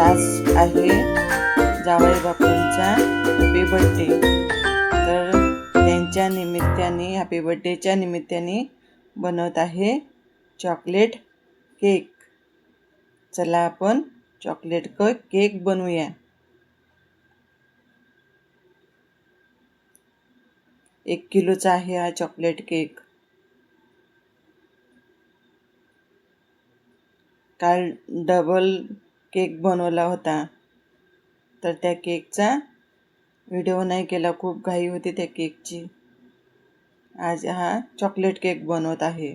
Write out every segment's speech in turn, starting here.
आहे जावई बापूंचा happy birthday तर त्यांच्या निमित्ताने हॅपी बड्डेच्या निमित्ताने बनवत आहे चॉकलेट केक चला आपण चॉकलेट क केक बनवूया. एक किलोचा आहे हा चॉकलेट केक काल डबल केक बनवला होता. तर त्या केकचा व्हिडिओ नाही केला खूप घाई होती त्या केकची. आज हा चॉकलेट केक बनवत आहे.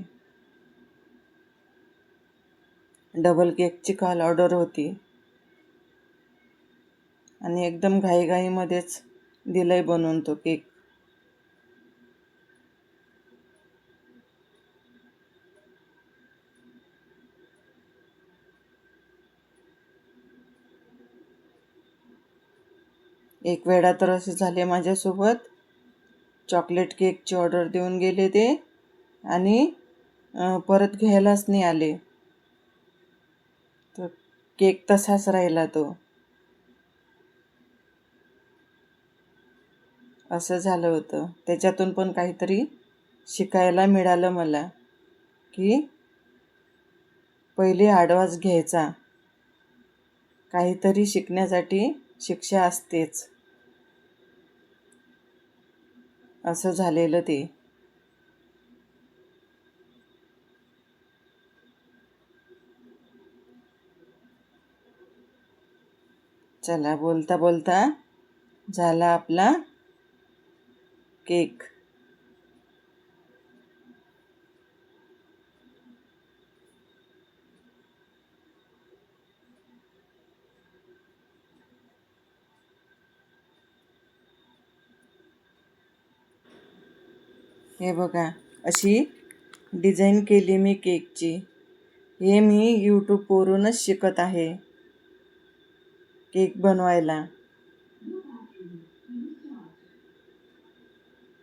डबल केकची काल ऑर्डर होती. आणि एकदम घाईघाईमध्येच दिलंय बनवून तो केक एक वेळा तर असे झाले माझ्यासोबत. चॉकलेट केकची ऑर्डर देऊन गेले ते आणि परत घ्यायलाच नाही आले. तर केक तसाच राहिला तो. असं झालं होतं. त्याच्यातून पण काहीतरी शिकायला मिळालं मला की पहिले आडवास घ्यायचा. काहीतरी शिकण्यासाठी शिक्षा असतेच. असं झालेलं ते. चला बोलता बोलता झाला आपला केक. हे बघा अशी डिझाईन केली मी केकची. हे मी यूट्यूबवरूनच शिकत आहे. केक बनवायला.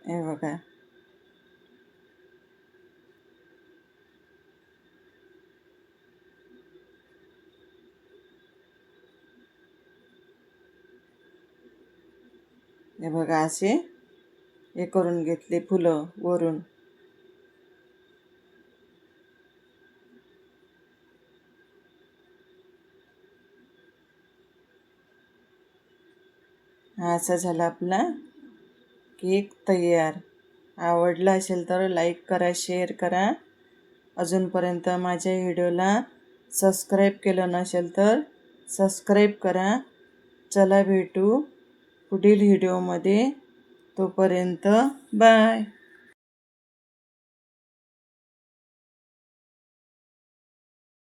हे बघा. हे बघा असे हे करून घेतले फुलं वरून. हा असा झाला आपला केक तयार. आवडला असेल तर लाईक करा शेअर करा. अजूनपर्यंत माझ्या व्हिडिओला सबस्क्राईब केलं नसेल तर सबस्क्राईब करा. चला भेटू पुढील व्हिडिओमध्ये. तोपर्यंत बाय